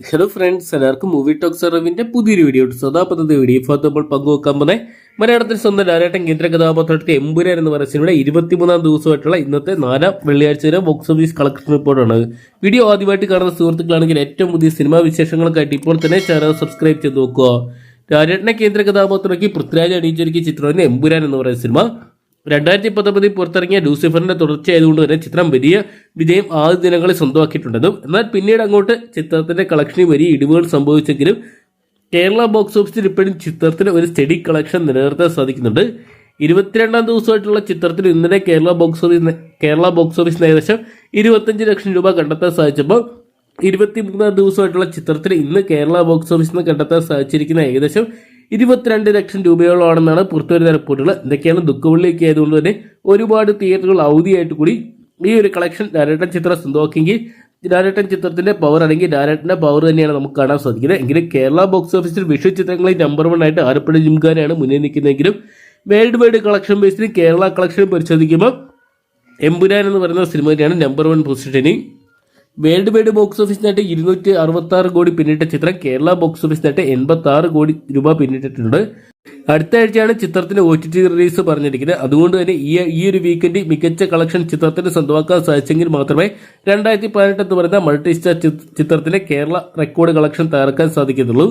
Hello friends എല്ലാവർക്കും movie talks അറിവിന്റെ പുതിയൊരു വീഡിയോ സദാപദ്ധതി വീഡിയോ ഇപ്പോൾ നമ്മൾ പങ്കുവെക്കാൻ പോകുന്നത്. മലയാളത്തിൽ സ്വന്തം ലാലേട്ടൻ കേന്ദ്ര കഥാപാത്രത്തെ എമ്പുരാൻ എന്ന് പറയുന്ന സിനിമയുടെ ഇരുപത്തിമൂന്നാം ദിവസമായിട്ടുള്ള ഇന്നത്തെ നാലാം വെള്ളിയാഴ്ച വരെ ബോക്സ് ഓഫീസ് കളക്ഷൻ റിപ്പോർട്ടാണ് വീഡിയോ ആദ്യമായിട്ട് കാണുന്ന സുഹൃത്തുക്കളാണെങ്കിൽ ഏറ്റവും പുതിയ സിനിമാ വിശേഷങ്ങൾക്കായിട്ട് ഇപ്പോൾ തന്നെ ചാനൽ സബ്സ്ക്രൈബ് ചെയ്ത് നോക്കുക. ലാലേട്ടനെ കേന്ദ്ര കഥാപാത്രമാക്കി പൃഥ്വിരാജ് അണിയിച്ചൊരുക്കിയ ചിത്രമാണ് എമ്പുരാൻ എന്ന് പറയുന്ന സിനിമ രണ്ടായിരത്തി പത്തൊമ്പതിൽ പുറത്തിറങ്ങിയ ലൂസിഫറിന്റെ തുടർച്ചയായതുകൊണ്ട് തന്നെ ചിത്രം വലിയ വിജയം ആദ്യ ദിനങ്ങളിൽ സ്വന്തമാക്കിയിട്ടുണ്ടെന്നും എന്നാൽ പിന്നീട് അങ്ങോട്ട് ചിത്രത്തിന്റെ കളക്ഷനിൽ വലിയ ഇടിവുകൾ സംഭവിച്ചെങ്കിലും കേരള ബോക്സ് ഓഫീസിൽ ഇപ്പോഴും ചിത്രത്തിന് ഒരു സ്റ്റഡി കളക്ഷൻ നിലനിർത്താൻ സാധിക്കുന്നുണ്ട്. ഇരുപത്തിരണ്ടാം ദിവസമായിട്ടുള്ള ചിത്രത്തിന് ഇന്നലെ Kerala box office Kerala box ഓഫീസിന് ഏകദേശം ഇരുപത്തഞ്ച് ലക്ഷം രൂപ കണ്ടെത്താൻ സാധിച്ചപ്പോൾ ഇരുപത്തിമൂന്നാം ദിവസമായിട്ടുള്ള ചിത്രത്തിന് ഇന്ന് കേരള ബോക്സ് ഓഫീസിൽ നിന്ന് കണ്ടെത്താൻ സാധിച്ചിരിക്കുന്ന ഏകദേശം ഇരുപത്തിരണ്ട് ലക്ഷം രൂപയോളമാണെന്നാണ് പുറത്തുവരുന്ന റിപ്പോർട്ടുകൾ. ഇതൊക്കെയാണ് ദുഃഖവെള്ളിയൊക്കെ ആയതുകൊണ്ട് തന്നെ ഒരുപാട് തിയേറ്ററുകൾ അവധിയായിട്ട് കൂടി ഈ ഒരു കളക്ഷൻ ഡയറക്ടൻ ചിത്രം സ്വന്തമാക്കിയെങ്കിൽ ഡയറക്ടൻ ചിത്രത്തിന്റെ പവർ അല്ലെങ്കിൽ ലാലേട്ടന്റെ പവർ തന്നെയാണ് നമുക്ക് കാണാൻ സാധിക്കുന്നത്. എങ്കിലും കേരള ബോക്സ് ഓഫീസിൽ വിഷു ചിത്രങ്ങളിൽ നമ്പർ വൺ ആയിട്ട് ആലപ്പുഴ ജിംഖാനയാണ് മുന്നിൽ നിൽക്കുന്നതെങ്കിലും വേൾഡ് വൈഡ് കളക്ഷൻ ബേസിൽ കേരള കളക്ഷൻ പരിശോധിക്കുമ്പോൾ എമ്പുരാൻ എന്ന് പറയുന്ന സിനിമ നമ്പർ വൺ പൊസിഷനിൽ വേൾഡ് വൈഡ് ബോക്സ് ഓഫീസിനായിട്ട് ഇരുന്നൂറ്റി അറുപത്തി ആറ് കോടി പിന്നിട്ട ചിത്രം കേരള ബോക്സ് ഓഫീസിനായിട്ട് എൺപത്തി ആറ് കോടി രൂപ പിന്നിട്ടിട്ടുണ്ട്. അടുത്ത ആഴ്ചയാണ് ചിത്രത്തിന്റെ ഒ ടി ടി റിലീസ് പറഞ്ഞിരിക്കുന്നത്. അതുകൊണ്ട് തന്നെ ഈ ഈ ഒരു വീക്കെൻഡ് മികച്ച കളക്ഷൻ ചിത്രത്തിന് സ്വന്തമാക്കാൻ സാധിച്ചെങ്കിൽ മാത്രമേ രണ്ടായിരത്തി പതിനെട്ട് എന്ന് പറയുന്ന മൾട്ടി സ്റ്റാർ ചിത്രത്തിലെ കേരള റെക്കോർഡ് കളക്ഷൻ തകർക്കാൻ സാധിക്കത്തുള്ളൂ.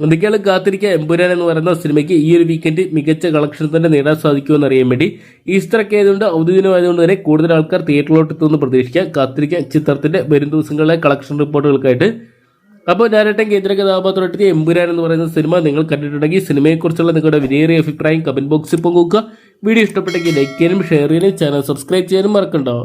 എന്തൊക്കെയാണ് കാത്തിരിക്കുക എമ്പുരാൻ എന്ന് പറയുന്ന സിനിമയ്ക്ക് ഈ ഒരു വീക്കെൻഡ് മികച്ച കളക്ഷൻ തന്നെ നേടാൻ സാധിക്കുമെന്ന് അറിയാൻ വേണ്ടി ഈസ്റ്റർ ഒക്കെ ആയതുകൊണ്ട് ഔദ്യോഗികമായതുകൊണ്ട് തന്നെ കൂടുതൽ ആൾക്കാർ തിയേറ്ററിലോട്ട് എത്തുമെന്ന് പ്രതീക്ഷിക്കാം. കാത്തിരിക്കുക ചിത്രത്തിന്റെ വരും ദിവസങ്ങളിലെ കളക്ഷൻ റിപ്പോർട്ടുകൾക്കായിട്ട് അപ്പോൾ ഞാനേട്ടൻ കേന്ദ്ര കഥാപാത്രമായിട്ട് എമ്പുരാൻ എന്ന് പറയുന്ന സിനിമ നിങ്ങൾ കണ്ടിട്ടുണ്ടെങ്കിൽ സിനിമയെക്കുറിച്ചുള്ള നിങ്ങളുടെ വിലയേറിയ അഭിപ്രായം കമന്റ് ബോക്സിൽ പങ്കുവെക്കുക വീഡിയോ ഇഷ്ടപ്പെട്ടെങ്കിൽ ലൈക്ക് ചെയ്യാനും ഷെയർ ചെയ്യാനും ചാനൽ സബ്സ്ക്രൈബ് ചെയ്യാനും മറക്കണ്ടോ.